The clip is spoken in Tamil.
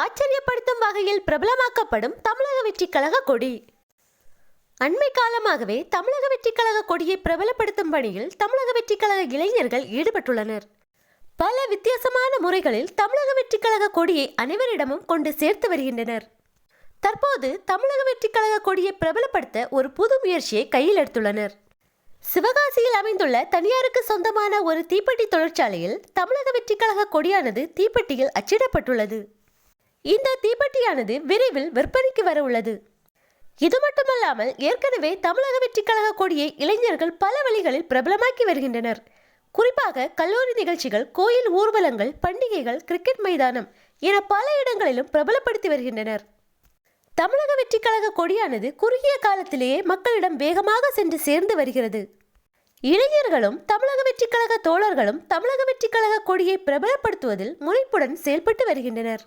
ஆச்சரியப்படுத்தும் வகையில் பிரபலமாக்கப்படும் தமிழக வெற்றிக்கழக கொடி. அண்மை காலமாகவே தமிழக வெற்றிக்கழக கொடியை பிரபலப்படுத்தும் பணியில் தமிழக வெற்றிக்கழக இளைஞர்கள் ஈடுபட்டுள்ளனர். பல வித்தியாசமான முறைகளில் தமிழக வெற்றிக்கழக கொடியை அனைவரிடமும் கொண்டு சேர்த்து வருகின்றனர். தற்போது தமிழக வெற்றிக்கழக கொடியை பிரபலப்படுத்த ஒரு புது முயற்சியை கையில் எடுத்துள்ளனர். சிவகாசியில் அமைந்துள்ள தனியாருக்கு சொந்தமான ஒரு தீப்பெட்டி தொழிற்சாலையில் தமிழக வெற்றிக்கழக கொடியானது தீப்பெட்டியில் அச்சிடப்பட்டுள்ளது. இந்த தீப்பெட்டியானது விரைவில் விற்பனைக்கு வர உள்ளது. இது மட்டுமல்லாமல் ஏற்கனவே தமிழக வெற்றி கழக கொடியை இளைஞர்கள் பல வழிகளில் பிரபலமாக்கி வருகின்றனர். குறிப்பாக கல்லூரி நிகழ்ச்சிகள் கோயில் ஊர்வலங்கள் பண்டிகைகள் கிரிக்கெட் மைதானம் என பல இடங்களிலும் பிரபலப்படுத்தி வருகின்றனர். தமிழக வெற்றி கழக கொடியானது குறுகிய காலத்திலேயே மக்களிடம் வேகமாக சென்று சேர்ந்து வருகிறது. இளைஞர்களும் தமிழக வெற்றி கழக தோழர்களும் தமிழக வெற்றி கழக கொடியை பிரபலப்படுத்துவதில் முனைப்புடன் செயல்பட்டு வருகின்றனர்.